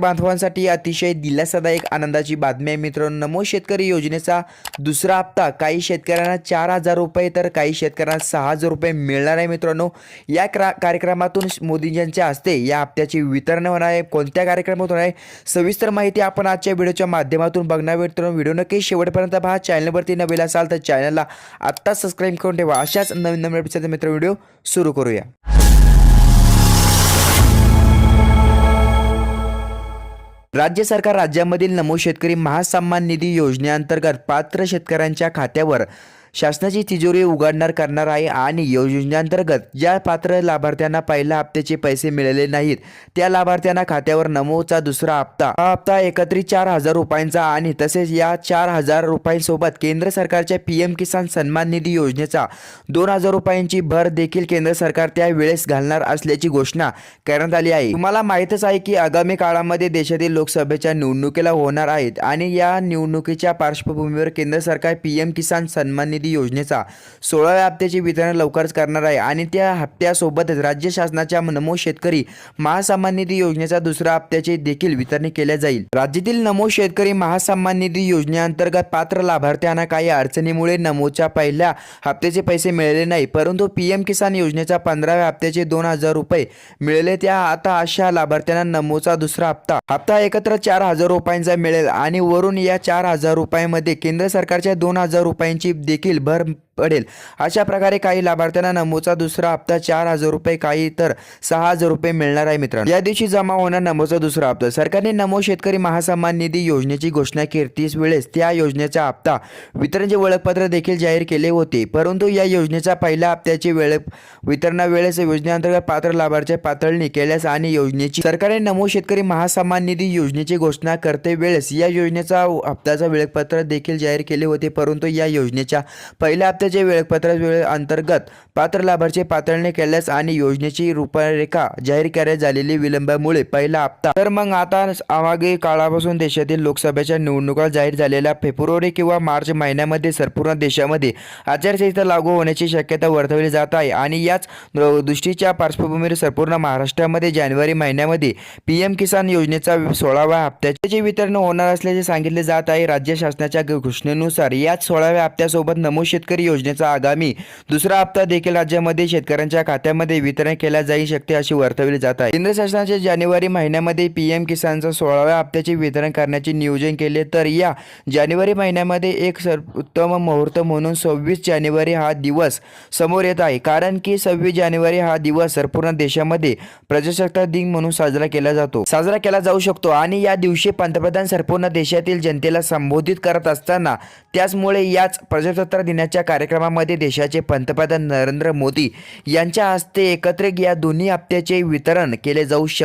बांधवांसाठी अतिशय दिलासादायक आनंदाची बातमी आहे. मित्रांनो नमो शेतकरी योजनेचा दुसरा हप्ता. काही शेतकऱ्यांना चार हजार रुपये तर काही शेतकऱ्यांना सहा हजार रुपये मिळणार आहे मित्रांनो. या क्रा कार्यक्रमातून मोदीजींच्या हस्ते या हप्त्याचे वितरण होणार आहे. कोणत्या कार्यक्रमात होणार आहे? सविस्तर माहिती आपण आजच्या व्हिडिओच्या माध्यमातून बघणार मित्रांनो व्हिडिओ नक्की शेवटपर्यंत पहा. चॅनलवरती नवीन असाल तर चॅनलला आत्ता सबस्क्राईब करून ठेवा. अशाच नवीन नवीन मित्र व्हिडिओ सुरू करूया. राज्य सरकार राज्यामधील नमो शेतकरी महासन्मान निधी योजनेअंतर्गत पात्र शेतकऱ्यांच्या खात्यावर शासनाची तिजोरी उघडणार करणार आहे आणि योजनेअंतर्गत ज्या पात्र लाभार्थ्यांना पहिल्या हप्त्याचे पैसे मिळाले नाहीत त्या लाभार्थ्यांना खात्यावर नमोचा दुसरा हप्ता. हा हप्ता एकत्रित चार हजार रुपयांचा आणि तसेच या चार हजार रुपयांसोबत केंद्र सरकारच्या पी एम किसान सन्मान निधी योजनेचा दोन हजार रुपयांची भर देखील केंद्र सरकार त्या वेळेस घालणार असल्याची घोषणा करण्यात आली आहे. तुम्हाला माहीतच आहे की आगामी काळामध्ये देशातील लोकसभेच्या निवडणुकीला होणार आहेत आणि या निवडणुकीच्या पार्श्वभूमीवर केंद्र सरकार पी एम किसान सन्मान निधी योजनेचा. सोळाव्या हप्त्याचे वितरण लवकरच करणार आहे आणि त्या हप्त्यासोबतच राज्य शासनाच्या नमो शेतकरी महासन्मान निधी योजनेचा दुसऱ्या हप्त्याचे देखील वितरण केले जाईल. राज्यातील नमो शेतकरी महासन्मान निधी योजनेअंतर्गत पात्र लाभार्थ्यांना काही अडचणीमुळे नमोच्या पहिल्या हप्त्याचे पैसे मिळाले नाही परंतु पी एम किसान योजनेच्या पंधराव्या हप्त्याचे दोन हजार रुपये मिळाले त्या आता अशा लाभार्थ्यांना नमोचा दुसरा हप्ता. हप्ता एकत्र चार हजार रुपयांचा मिळेल आणि वरून या चार हजार रुपयांमध्ये केंद्र सरकारच्या दोन हजार रुपयांची देखील Gilbert पडेल. अशा प्रकारे काही लाभार्थ्यांना नमोचा दुसरा हप्ता चार हजार रुपये काही तर सहा हजार रुपये मिळणार आहे मित्रांनो. या दिवशी जमा होणार नमोचा दुसरा हप्ता. सरकारने नमो शेतकरी महासन्मान निधी योजनेची घोषणा केलीच वेळेस त्या योजनेचा हप्ता वितरणचे ओळखपत्र देखील जाहीर केले होते. परंतु या योजनेच्या पहिल्या हप्त्याचे वेळ वितरणावेळेस योजनेअंतर्गत पात्र लाभार्थी पातळणी केल्यास आणि योजनेची सरकारने नमो शेतकरी महासन्मान निधी योजनेची घोषणा करते वेळेस या योजनेचा हप्त्याचा वेळपत्र देखील जाहीर केले होते. परंतु या योजनेच्या पहिल्या हप्त्याचे वेळपत्र वेळ अंतर्गत पात्र लाभार्थी पातळणी केल्यास आणि योजनेची रूपरेखा जाहीर करण्यात झालेली विलंबामुळे पहिला हप्ता. तर मग आता आवागी काळापासून देशातील लोकसभेच्या निवडणुका जाहीर झालेल्या फेब्रुवारी किंवा मार्च महिन्यामध्ये संपूर्ण देशामध्ये आचारसंहिता लागू होण्याची शक्यता वर्तवली जात आहे आणि याच दृष्टीच्या पार्श्वभूमीवर संपूर्ण महाराष्ट्रामध्ये जानेवारी महिन्यामध्ये पी एम किसान योजनेचा सोळाव्या हप्त्याचे वितरण होणार असल्याचे सांगितले जात आहे. राज्य शासनाच्या घोषणेनुसार याच सोळाव्या हप्त्यासोबत नमो शेतकरी योजनेचा आगामी दुसरा हप्ता देखील राज्यामध्ये शेतकऱ्यांच्या खात्यामध्ये वितरण केला जाऊ शकते अशी वर्तवली जात आहे. केंद्र शासनाचे जानेवारी महिन्यामध्ये पी एम किसानचा सोळाव्या हप्त्याचे वितरण करण्याचे नियोजन केले तर या जानेवारी महिन्यामध्ये एक सर्वोत्तम मुहूर्त म्हणून सव्वीस जानेवारी हा दिवस समोर येत आहे. कारण की सव्वीस जानेवारी हा दिवस संपूर्ण देशामध्ये प्रजासत्ताक दिन म्हणून साजरा केला जातो. साजरा केला जाऊ शकतो आणि या दिवशी पंतप्रधान संपूर्ण देशातील जनतेला संबोधित करत असताना त्याचमुळे याच प्रजासत्ताक दिनाच्या कार्य कार्यक्रमामध्ये देशाचे पंतप्रधान नरेंद्र मोदी यांच्या हस्ते एकत्रित या दोन्ही हप्त्याचे वितरण केले जाऊ शकते.